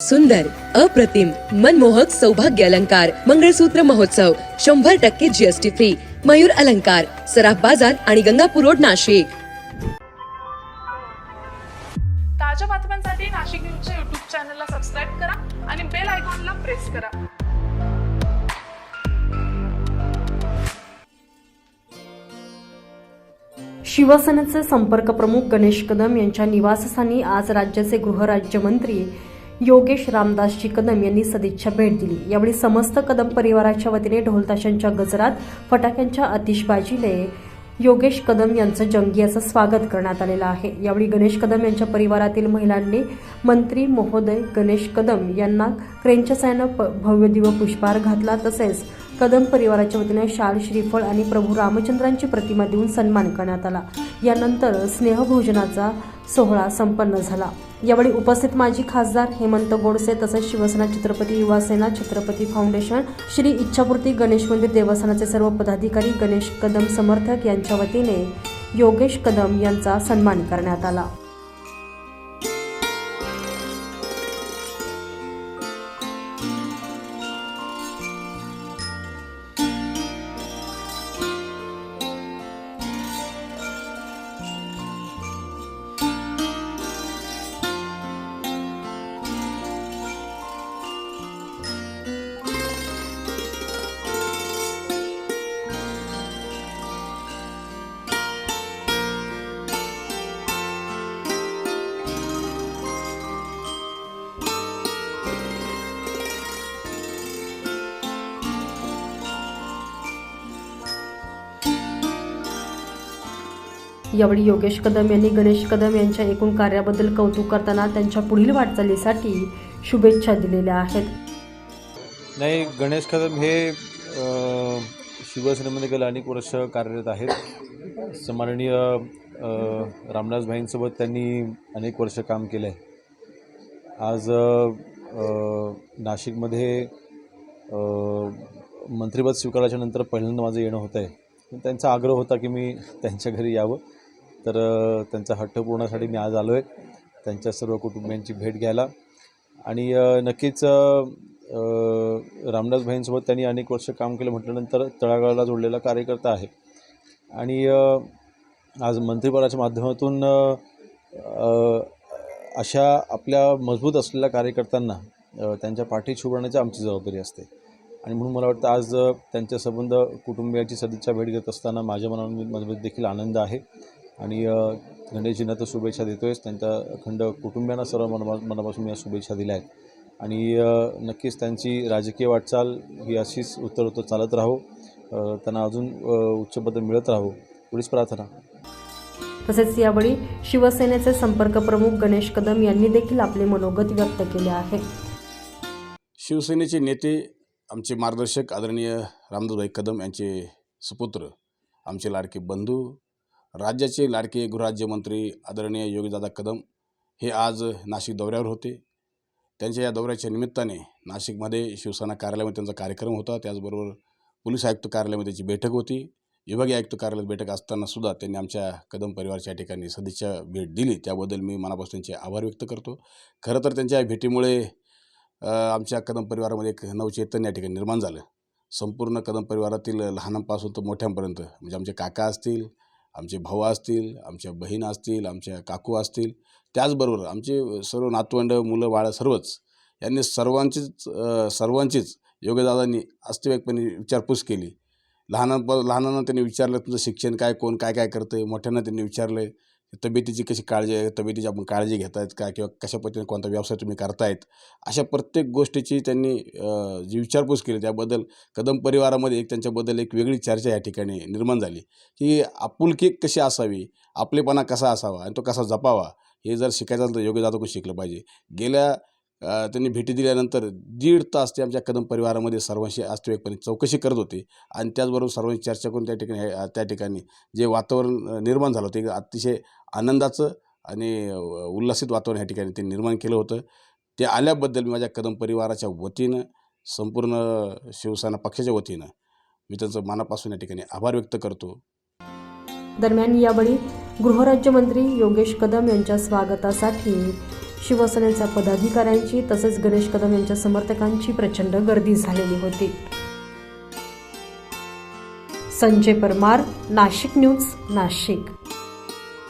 सुंदर अप्रतिम मनमोहक सौभाग्य अलंकार मंगळसूत्र महोत्सव शंभर टक्के जीएसटी फ्री मयूर अलंकार सराफ बाजार आणि गंगापूर रोड नाशिक. ताज्या बातम्यांसाठी नाशिक न्यूजच्या युट्यूब चॅनलला सबस्क्राईब करा आणि बेल आयकॉनला प्रेस करा. शिवसेनेचे संपर्क प्रमुख गणेश कदम यांच्या निवासस्थानी आज राज्याचे गृहराज्यमंत्री योगेश रामदासजी कदम यांनी सदिच्छा भेट दिली. यावेळी समस्त कदम परिवाराच्या वतीने ढोलताशांच्या गजरात फटाक्यांच्या आतिषबाजीने योगेश कदम यांचं जंगी असं स्वागत करण्यात आलेलं आहे. यावेळी गणेश कदम यांच्या परिवारातील महिलांनी मंत्री महोदय गणेश कदम यांना क्रेनच्या साह्यानं प- भव्य दिव पुष्पहार घातला. तसेच कदम परिवाराच्या वतीने शाल श्रीफळ आणि प्रभू रामचंद्रांची प्रतिमा देऊन सन्मान करण्यात आला. यानंतर स्नेहभोजनाचा सोहळा संपन्न झाला. यावेळी उपस्थित माजी खासदार हेमंत गोडसे तसेच शिवसेना छत्रपती युवासेना छत्रपती फाउंडेशन श्री इच्छापूर्ती गणेश मंदिर देवस्थानाचे सर्व पदाधिकारी गणेश कदम समर्थक यांच्या वतीने योगेश कदम यांचा सन्मान करण्यात आला. यावेळी योगेश कदम यांनी गणेश कदम यांच्या एकूण कार्याबद्दल कौतुक करताना त्यांच्या पुढील वाटचालीसाठी शुभेच्छा दिलेल्या आहेत. नाही गणेश कदम हे शिवसेनेमध्ये गेले अनेक वर्ष कार्यरत आहेत. सन्माननीय रामदासभाईंसोबत रामदास भाईंसोबत त्यांनी अनेक वर्ष काम केलं आहे आज नाशिकमध्ये मंत्रीपद मंत्रिपद स्वीकाराच्या नंतर पहिल्यांदा माझं येणं होतं आहे त्यांचा आग्रह होता की मी त्यांच्या घरी यावं. तर त्यांचा हट्ट पूर्णासाठी मी आज आलो आहे त्यांच्या सर्व कुटुंबियांची भेट घ्यायला. आणि नक्कीच रामदास भाईंसोबत त्यांनी अनेक वर्ष काम केलं म्हटल्यानंतर तळागाळाला जोडलेला कार्यकर्ता आहे. आणि आज मंत्रिपदाच्या माध्यमातून अशा आपल्या मजबूत असलेल्या कार्यकर्त्यांना त्यांच्या पाठीत उभारण्याची आमची जबाबदारी असते. आणि म्हणून मला वाटतं आज त्यांच्या संबंध कुटुंबियाची सदिच्छा भेट घेत असताना माझ्या मनामध्ये देखील आनंद आहे. आणि गणेशजींना तर शुभेच्छा देतोयच. त्यांच्या अखंड कुटुंबियांना सर्व मना मनापासून मी या शुभेच्छा दिल्या आहेत. आणि नक्कीच त्यांची राजकीय वाटचाल ही अशीच उत्तरोत्तर चालत राहो. त्यांना अजून अ, उच्च पद मिळत राहो. एवढीच प्रार्थना. तसेच यावेळी शिवसेनेचे संपर्क प्रमुख गणेश कदम यांनी देखील आपले मनोगत व्यक्त केले आहे. शिवसेनेचे नेते आमचे मार्गदर्शक आदरणीय रामदासभाई कदम यांचे सुपुत्र आमचे लाडके बंधू राज्याचे लाडके गृहराज्यमंत्री आदरणीय योगीदादा कदम हे आज नाशिक दौऱ्यावर होते. त्यांच्या या दौऱ्याच्या निमित्ताने नाशिकमध्ये शिवसेना कार्यालयामध्ये त्यांचा कार्यक्रम होता. त्याचबरोबर पोलीस आयुक्त कार्यालयामध्ये त्याची बैठक होती. विभागीय आयुक्त कार्यालयात बैठक असताना सुद्धा त्यांनी आमच्या कदम परिवारच्या ठिकाणी सदिच्छा भेट दिली. त्याबद्दल मी मनापासून त्यांचे आभार व्यक्त करतो. खरं तर त्यांच्या या भेटीमुळे आमच्या कदम परिवारामध्ये एक नवचैतन्य या ठिकाणी निर्माण झालं. संपूर्ण कदम परिवारातील लहानांपासून तर मोठ्यांपर्यंत म्हणजे आमचे काका असतील आमचे भाऊ असतील आमच्या बहीण असतील आमच्या काकू असतील त्याचबरोबर आमचे सर्व नातवंड मुलं बाळं सर्वच यांनी सर्वांचीच सर्वांचीच योगदादांनी वास्तविकपणे विचारपूस केली. लहानांप लहानांना त्यांनी विचारलं तुमचं शिक्षण काय कोण काय काय करतं आहे मोठ्यांना त्यांनी विचारलं आहे तब्येतीची कशी काळजी तब्येतीची आपण काळजी घेतायत का किंवा कशा पद्धतीने कोणता व्यवसाय तुम्ही करतायत अशा प्रत्येक गोष्टीची त्यांनी जी विचारपूस केली त्याबद्दल कदम परिवारामध्ये एक त्यांच्याबद्दल एक वेगळी चर्चा या ठिकाणी निर्माण झाली. की आपुलकी कशी असावी आपलेपणा कसा असावा आणि तो कसा जपावा हे जर शिकायचं असेल तर योग्य जातो शिकलं पाहिजे. गेल्या त्यांनी भेटी दिल्यानंतर दीड तास ते आमच्या कदम परिवारामध्ये सर्वांशी वास्तविकपणे चौकशी करत होते. आणि त्याचबरोबर सर्वांशी चर्चा करून त्या ठिकाणी त्या ठिकाणी जे वातावरण निर्माण झालं होतं एक अतिशय आनंदाचं आणि उल्हासित वातावरण या ठिकाणी ते निर्माण केलं होतं. ते आल्याबद्दल मी माझ्या कदम परिवाराच्या वतीनं संपूर्ण शिवसेना पक्षाच्या वतीनं मी त्यांचं मनापासून या ठिकाणी आभार व्यक्त करतो. दरम्यान यावेळी गृहराज्यमंत्री योगेश कदम यांच्या स्वागतासाठी शिवसेनेच्या पदाधिकाऱ्यांची तसेच गणेश कदम यांच्या समर्थकांची प्रचंड गर्दी झालेली होती. संजय परमार नाशिक न्यूज नाशिक.